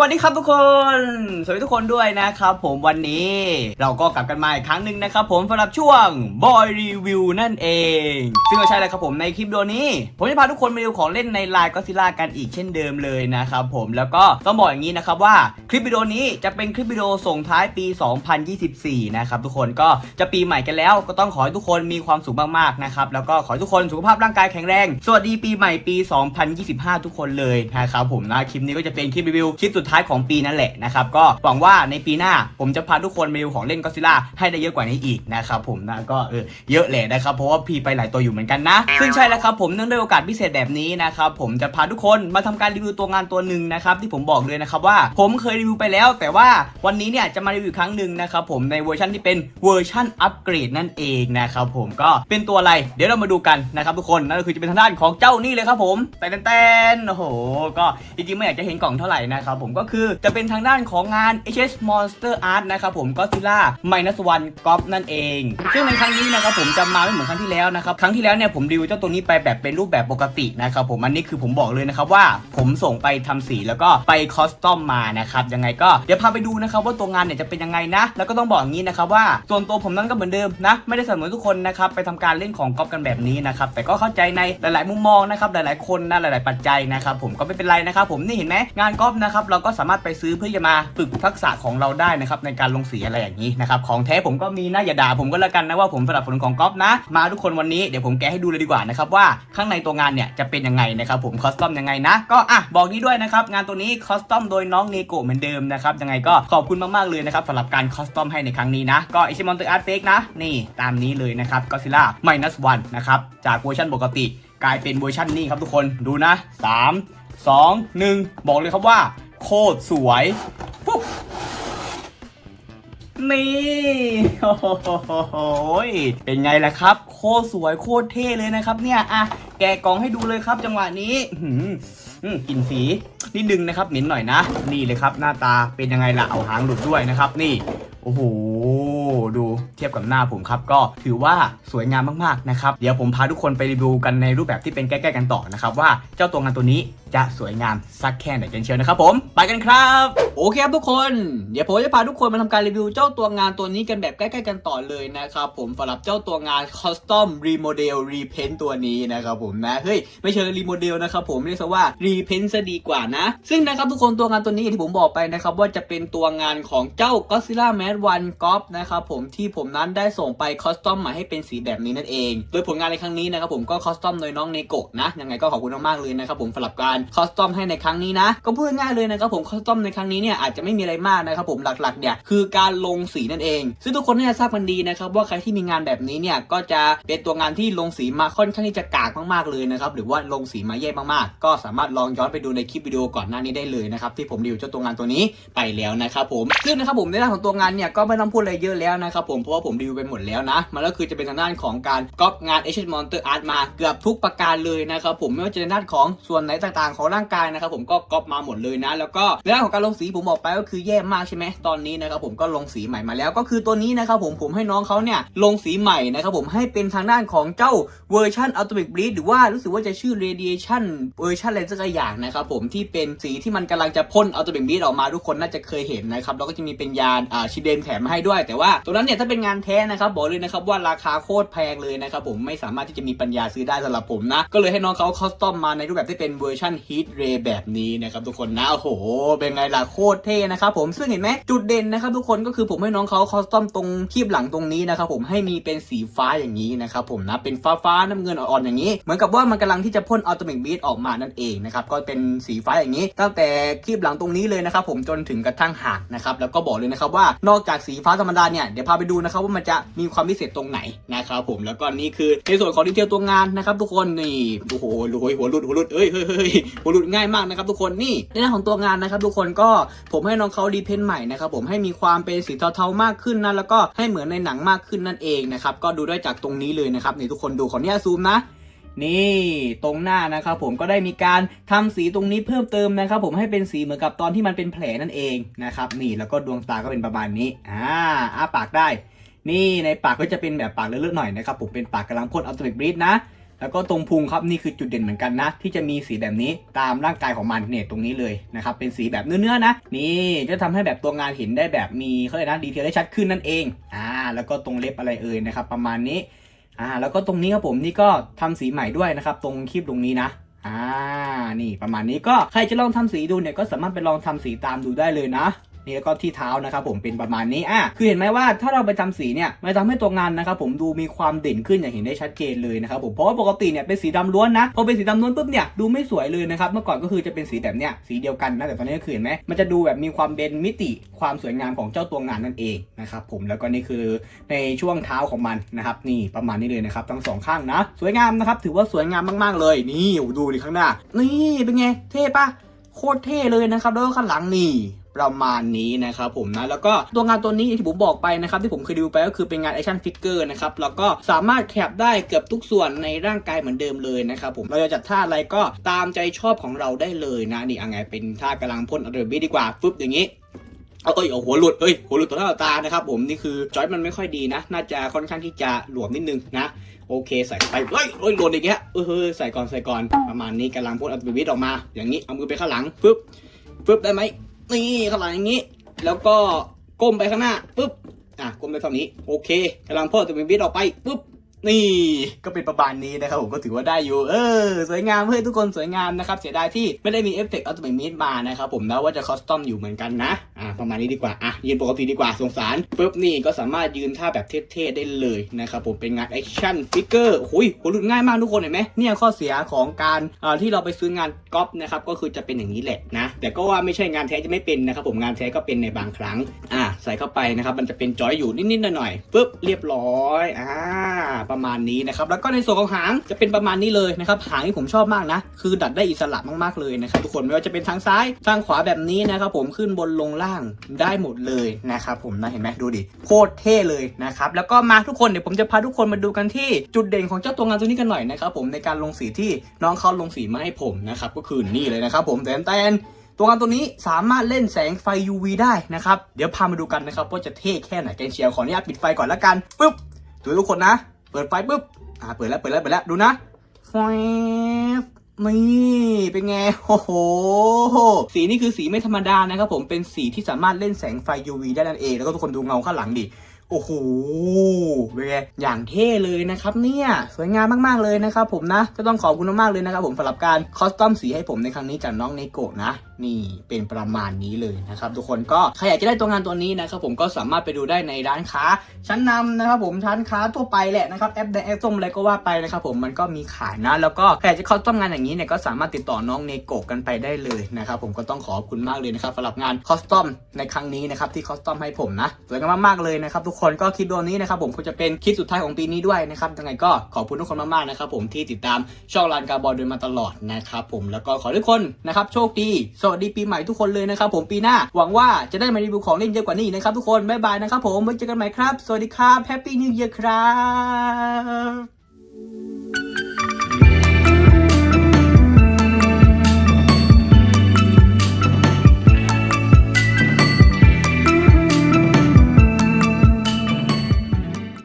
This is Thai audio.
วัสดีครับทุกคน สวัสดีทุกคนด้วยนะครับผมวันนี้เราก็กลับกันมาอีกครั้งหนึ่งนะครับผมสำหรับช่วง Boy Review นั่นเอง ซึ่งก็ใช่เลยครับผมในคลิปวิดีโอนี้ ผมจะพาทุกคนมาดูของเล่นในลายก็ซิล่ากันอีกเช่นเดิมเลยนะครับผมแล้วก็ต้องบอกอย่างนี้นะครับว่าคลิปวิดีโอนี้จะเป็นคลิปวิดีโอส่งท้ายปี 2024 นะครับทุกคนก็จะปีใหม่กันแล้ว ก็ต้องขอให้ทุกคนมีความสุขมากๆนะครับแล้วก็ขอให้ทุกคนสุขภาพร่างกายแข็งแรง สวัสดีปีใหม่ปี 2025 ทุกคนเลยนะครับผมนะคลิปนี้ก็จะเป็นคลิปรีวิวคลิปสุดท้ายของปีนั่นแหละนะครับก็หวังว่าในปีหน้าผมจะพาทุกคนมาดูของเล่นก็ซิล่าให้ได้เยอะกว่านี้อีกนะครับผมนะก็เออเยอะแหละนะครับเพราะว่าพี่ไปหลายตัวอยู่เหมือนกันนะ ซึ่งใช่แล้วครับผมเนื่องด้วยโอกาสพิเศษแบบนี้นะครับผมจะพาทุกคนมาทำการรีวิวตัวงานตัวหนึ่งนะครับที่ผมบอกเลยนะครับว่าผมเคยรีวิวไปแล้ว แต่ว่าวันนี้เนี่ยจะมารีวิวครั้งหนึ่งนะครับผมในเวอร์ชันที่เป็นเวอร์ชันอัปเกรดนั่นเองนะครับผมก็เป็นตัวอะไร เดี๋ยวเรามาดูกันนะครับทุกคนนั่นก็คือจะเป็นทางด้านของเจ้านี่เลยครับผมแต่แตนโอ้โห ก็จริงๆไม่อยากจะเห็นกล่องเท่าไหร่นะครับผมก็คือจะเป็นทางด้านของงาน HS Monster Art นะครับผมก็ซิล่า Minus One g o p นั่นเอง ซึ่งในครั้งนี้นะครับผมจะมาไม่เหมือนครั้งที่แล้วนะครับ ครั้งที่แล้วเนี่ยผมรีวิวเจ้าตัวนี้ไปแบบเป็นรูปแบบปกตินะครับผมอันนี้คือผมบอกเลยนะครับว่าผมส่งไปทำสีแล้วก็ไปคอสตอมมานะครับยังไงก็เดี๋ยวพาไปดูนะครับว่าตัวงานเนี่ยจะเป็นยังไงนะ แล้วก็ต้องบอกอย่างนี้นะครับว่าส่วนตัวผมนั้นก็เหมือนเดิมนะ ไม่ได้เสมอทุกคนนะครับไปทำการเล่นของก๊อปกันแบบนี้นะครับแต่ก็เข้าใจในหลาย ๆ มุมมองนะครับหลาย ๆ คนนะหลาย ๆ ปัจจัยนะครับผมก็ไม่เป็นไรนะครับผมนี่เห็นไหมงานก๊อปนะครับเราราก็สามารถไปซื้อเพื่อจะมาฝึกทักษะของเราได้นะครับในการลงสีอะไรอย่างนี้นะครับของแท้ผมก็มีนะอย่าด่าผมก็แล้วกันนะว่าผมสนับสนุนของก๊อปนะ มาทุกคนวันนี้เดี๋ยวผมแกะให้ดูเลยดีกว่านะครับว่าข้างในตัวงานเนี่ยจะเป็นยังไงนะครับผมคอสตอมยังไงนะ ก็อะบอกนี้ด้วยนะครับงานตัวนี้คอสตอมโดยน้องเนโกเหมือนเดิมนะครับยังไงก็ขอบคุณมากๆเลยนะครับสำหรับการคอสตอมให้ในครั้งนี้นะก็อิชิมอนเตอร์อาร์ตเฟกนะนี่ตามนี้เลยนะครับก็ซิล่า minus one นะครับจากเวอร์ชันปกติ กลายเป็นเวอร์ชันนี้ครับทุกคนดูนะ 3 2 1 บอกเลยครับว่า โคตรสวยปุ๊บนี่โอ้โหยเป็นไงล่ะครับ โคตรสวยโคตรเท่เลยนะครับ เนี่ยอะแกะกล่องให้ดูเลยครับ จังหวะนี้อื้อหืออืมกลิ่นสีนิดนึงนะครับเหม็นหน่อยนะ นี่เลยครับ หน้าตาเป็นยังไงล่ะเอาหางหลุดด้วยนะครับ นี่ โอ้โห ดูเทียบกับหน้าผมครับ ก็ถือว่าสวยงามมากๆนะครับ เดี๋ยวผมพาทุกคนไปรีวิวกันในรูปแบบที่เป็นใกล้ๆกันต่อนะครับ ว่าเจ้าตัวงานตัวนี้จะสวยงามสักแค่ไหนกันเชียวนะครับผม ไปกันครับ โอเคครับทุกคน เดี๋ยวผมจะพาทุกคนมาทำการรีวิวเจ้าตัวงานตัวนี้กันแบบใกล้ๆกันต่อเลยนะครับผมสำหรับเจ้าตัวงาน Custom Remodel Repaint ตัวนี้นะครับผมนะ เฮ้ย ไม่เชิงรีโมเดลนะครับผมเรียกซะว่า Repaint ซะดีกว่านะ ซึ่งนะครับทุกคนตัวงานตัวนี้ที่ผมบอกไปนะครับว่าจะเป็นตัวงานของเจ้า Godzilla m a d One g o p นะครับผมที่ผมนั้นได้ส่งไปคอสตอมมาให้เป็นสีแบบนี้นั่นเอง โดยผลงานในครั้งนี้นะครับผมก็คอสตอมโดยน้องเนโกะนะยังไงก็ขอบคุณมากๆเลยนะครับผมสำหรับการคอสตอมให้ในครั้งนี้นะ ก็พูดง่ายเลยนะครับผมคอสตอมในครั้งนี้เนี่ยอาจจะไม่มีอะไรมากนะครับผมหลักๆเนี่ยคือการลงสีนั่นเอง ซึ่งทุกคนน่าจะทราบกันดีนะครับว่าใครที่มีงานแบบนี้เนี่ยก็จะเป็นตัวงานที่ลงสีมาค่อนข้างที่จะกากมากๆเลยนะครับหรือว่าลงสีมาแย่มากๆ ก็สามารถลองย้อนไปดูในคลิปวิดีโอก่อนหน้านี้ได้เลยนะครับที่ผมรีวิวเจ้าตัวงานตัวนี้ไปแล้วนะครับผมซึ่งนะครับผมในด้านของตัวงานเนี่ยก็ไม่ต้องพูดอะไรเยอะแล้วนะครับผมเพราะว่าผมรีวิวไปหมดแล้วนะมันก็คือจะเป็นทางด้านของการก๊อปงาน H Monster Art มาเกือบทุกประการเลยนะครับผมไม่ว่าจะในด้านของส่วนไหนต่างๆของร่างกายนะครับผมก็ก๊อปมาหมดเลยนะ แล้วก็ในด้านของการลงสีผมบอกไปก็คือแย่มากใช่ไหมตอนนี้นะครับผมก็ลงสีใหม่มาแล้ว ก็คือตัวนี้นะครับผมผมให้น้องเขาเนี่ยลงสีใหม่นะครับผมให้เป็นทางด้านของเจ้าเวอร์ชัน Atomic Bleed หรือว่ารู้สึกว่าจะชื่อ Radiation เวอร์ชันอะไรสักอย่างนะครับผมที่เป็นสีที่มันกำลังจะพ่น Atomic Bleed ออกมาทุกคนน่าจะเคยเห็นนะครับแล้วก็จะมีเป็นยานอ่าชิเดนแถมมาให้ด้วย แต่ว่าตัวนั้นเนี่ยถ้าเป็นงานแท้นะครับบอกเลยนะครับว่าราคาโคตรแพงเลยนะครับผมไม่สามารถที่จะมีปัญญาซื้อได้สำหรับผมนะ ก็เลยให้น้องเขาคอสตอมมาในรูปแบบที่เป็นเวอร์ชัน Heat Ray แบบนี้นะครับทุกคนนะโอ้โห เป็นไงล่ะโคตรเท่นะครับผมซึ่งเห็นไหมจุดเด่นนะครับทุกคนก็คือผมให้น้องเขาคอสตอมตรงคีบหลังตรงนี้นะครับผมให้มีเป็นสีฟ้าอย่างนี้นะครับผมนะเป็นฟ้าฟ้าน้ำเงินอ่อนๆอย่างนี้ เหมือนกับว่ามันกำลังที่จะพ่นอัลติเมทบีทออกมานั่นเองนะครับก็เป็นสีฟ้าอย่างนี้ ตั้งแต่คีบหลังตรงนี้เลยนะครับผมจนถึงกระทั่งหางนะครับแล้วก็บอกเลยนะครับว่านอกจากสีฟ้าธรรมดาเนี่ยเดี๋ยวพาไปดูนะครับว่ามันจะมีความพิเศษตรงไหนนะครับผมแล้วก็นี่คือในส่วนของดีเทลตัวงานนะครับทุกคนนี่โอ้โหโอ้ยหัวหลุดหัวหลุดเอ้ยเฮ้ยหัวหลุดง่ายมากนะครับทุกคนนี่ในด้านของตัวงานนะครับทุกคนก็ผมให้น้องเขาดีเพนใหม่นะครับผมให้มีความเป็นสีเทาๆมากขึ้นนะแล้วก็ให้เหมือนในหนังมากขึ้นนั่นเองนะครับก็ดูได้จากตรงนี้เลยนะครับนี่ทุกคนดูขออนุญาตซูมนะ นี่ตรงหน้านะครับผมก็ได้มีการทำสีตรงนี้เพิ่มเติมนะครับผมให้เป็นสีเหมือนกับตอนที่มันเป็นแผลนั่นเองนะครับนี่แล้วก็ดวงตาก็เป็นประมาณนี้อ่าอ้าปากได้ นี่ในปากก็จะเป็นแบบปากเลือะๆหน่อยนะครับผมเป็นปากกำลังพ่นอัลติเมทบรีดนะแล้วก็ตรงพุงครับนี่คือจุดเด่นเหมือนกันนะ ที่จะมีสีแบบนี้ตามร่างกายของมันเนี่ยตรงนี้เลยนะครับเป็นสีแบบเนื้อๆนะ นี่จะทำให้แบบตัวงานเห็นได้แบบมีเขาเรียกนะดีเทลได้ชัดขึ้นนั่นเองอ่าแล้วก็ตรงเล็บอะไรเอ่ยนะครับประมาณนี้ อ่าแล้วก็ตรงนี้ครับผมนี่ก็ทำสีใหม่ด้วยนะครับตรงคลิปตรงนี้นะอ่านี่ประมาณนี้ก็ใครจะลองทำสีดูเนี่ยก็สามารถไปลองทำสีตามดูได้เลยนะ นี่แล้วก็ที่เท้านะครับผมเป็นประมาณนี้อะคือเห็นไหมว่าถ้าเราไปทำสีเนี่ยมันทำให้ตัวงานนะครับผมดูมีความเด่นขึ้นอย่างเห็นได้ชัดเจนเลยนะครับผมเพราะว่าปกติเนี่ยเป็นสีดำล้วนนะพอเป็นสีดำล้วนปุ๊บเนี่ยดูไม่สวยเลยนะครับเมื่อก่อนก็คือจะเป็นสีแบบเนี้ยสีเดียวกันนะแต่ตอนนี้ก็คือเห็นไหมมันจะดูแบบมีความเบนมิติความสวยงามของเจ้าตัวงานนั่นเองนะครับผมแล้วก็นี่คือในช่วงเท้าของมันนะครับนี่ประมาณนี้เลยนะครับทั้งสองข้างนะ สวยงามนะครับถือว่าสวยงามมากๆเลย นี่ดูดิข้างหน้า นี่เป็นไงเท่ปะโคตรเท่เลยนะครับแล้วก็ข้างหลังนี่ ประมาณนี้นะครับผมนะแล้วก็ตัวงานตัวนี้ที่ผมบอกไปนะครับที่ผมเคยดูไปก็คือเป็นงานแอคชั่นฟิกเกอร์นะครับแล้วก็สามารถแคปได้เกือบทุกส่วนในร่างกายเหมือนเดิมเลยนะครับผมเราจะจัดท่าอะไรก็ตามใจชอบของเราได้เลยนะนี่เอาไงเป็นท่ากำลังพ่นอะดรีนาลีนดีกว่าฟึบอย่างนี้เอาเอ้ยเอาหัวหลุดเอ้ยหัวหลุดต่อหน้าตานะครับผมนี่คือจอยมันไม่ค่อยดีนะ น่าจะค่อนข้างที่จะหลวมนิดนึงนะโอเคใส่ไปเฮ้ยเฮ้ยหล่นอีกแล้วเออใส่ก่อนใส่ก่อนประมาณนี้กำลังพ่นอัลตราวิทออกมา อย่างนี้เอามือไปข้างหลังปึ๊บปึ๊บได้ไหม นี่ข้างหลอย่างนี้ แล้วก็ก้มไปข้างหน้าปุ๊บอะก้มไปฝั่งนี้โอเคกำลังพ่นอัลตราวิดออกไปปุ๊บ นี่ก็เป็นประมาณนี้นะครับผมก็ถือว่าได้อยู่ เออ สวยงามเพื่อนทุกคนสวยงามนะครับเสียดายที่ไม่ได้มีเอฟเฟกต์อัลตร้ามิทมานะครับผมแล้วว่าจะคอสตอมอยู่เหมือนกันนะอ่าประมาณนี้ดีกว่าอะยืนปกติดีกว่าสงสารปึ๊บนี่ก็สามารถยืนท่าแบบเท่ๆได้เลยนะครับผมเป็นงานแอคชั่นฟิกเกอร์หุยหัวหลุดง่ายมากทุกคนเห็นไหมเนี่ยข้อเสียของการอ่าที่เราไปซื้องานก๊อปนะครับก็คือจะเป็นอย่างนี้แหละนะแต่ก็ว่าไม่ใช่งานแท้จะไม่เป็นนะครับผมงานแท้ก็เป็นในบางครั้งอ่าใส่เข้าไปนะครับมันจะเป็นจอยอยู่นิดๆหน่อยๆปึ๊บเรียบร้อยอ่าประมาณนี้นะครับแล้วก็ในส่วนของหางจะเป็นประมาณนี้เลยนะครับหางที่ผมชอบมากนะ คือดัดได้อิสระมากๆเลยนะครับทุกคนไม่ว่าจะเป็นทางซ้ายทางขวาแบบนี้นะครับผมขึ้นบนลงล่างได้หมดเลยนะครับผมนะเห็นไหมดูดิโคตรเท่เลยนะครับแล้วก็มาทุกคนเดี๋ยวผมจะพาทุกคนมาดูกันที่จุดเด่นของเจ้าตัวงานตัวนี้กันหน่อยนะครับผมในการลงสีที่น้องเขาลงสีมาให้ผมนะครับก็คือนี่เลยนะครับผมแตนแตนตัวงานตัวนี้สามารถเล่นแสงไฟ UV ได้นะครับ เดี๋ยวพามาดูกันนะครับว่าจะเท่แค่ไหนกันเชียวขออนุญาตปิดไฟก่อนละกันปุ๊บดูทุกคนนะ ปิดไฟปุ๊บ อ่า เปิดแล้ว เปิดแล้ว เปิดแล้ว ดูนะแฟนี่เป็นไง โอ้โห สีนี่คือสีไม่ธรรมดานะครับผม เป็นสีที่สามารถเล่นแสงไฟ UV ได้นั่นเอง แล้วก็ทุกคนดูเงาข้างหลังดิ โอ้โห เป็นไง อย่างเท่เลยนะครับเนี่ย สวยงามมากๆเลยนะครับผมนะ ก็ต้องขอบคุณมากๆเลยนะครับผมสำหรับการคอสตอมสีให้ผมในครั้งนี้จากน้องเนโกะนะ นี่เป็นประมาณนี้เลยนะครับทุกคนก็ใครอยากจะได้ตัวงานตัวนี้นะครับผมก็สามารถไปดูได้ในร้านค้า ชั้นนำนะครับผมร้นค้าทั่วไปแหละนะครับแอปแดงแอปส้มอะไรก็ว่าไปนะครับผมมันก็มีขายนะ แล้วก็ใครอยากจะคอสตอมงานอย่างนี้เนี่ยก็สามารถติดต่อน้องเนโกะกันไปได้เลยนะครับผมก็ต้องขอบคุณมากเลยนะครับสำหรับงานคอสตอมในครั้งนี้นะครับที่คอสตอมให้ผมนะสวยงามมากๆเลยนะครับทุกคนก็คลิปตัวนี้นะครับผมคงจะเป็นคลิปสุดท้ายของปีนี้ด้วยนะครับยังไงก็ขอบคุณทุกคนมากๆนะครับผมที่ติดตามช่องรานการบอลโดยมาตลอดนะครับผมแล้วก็ขอทุกคนนะครับโชคดีสวัสดีปีใหม่ทุกคนเลยนะครับผมปีหน้า หวังว่าจะได้มารีวิวของเล่นเยอะกว่านี้นะครับทุกคนบ๊ายบายนะครับผมไว้เจอกันใหม่ครับ สวัสดีครับแฮปปี้นิวเยียร์ครับ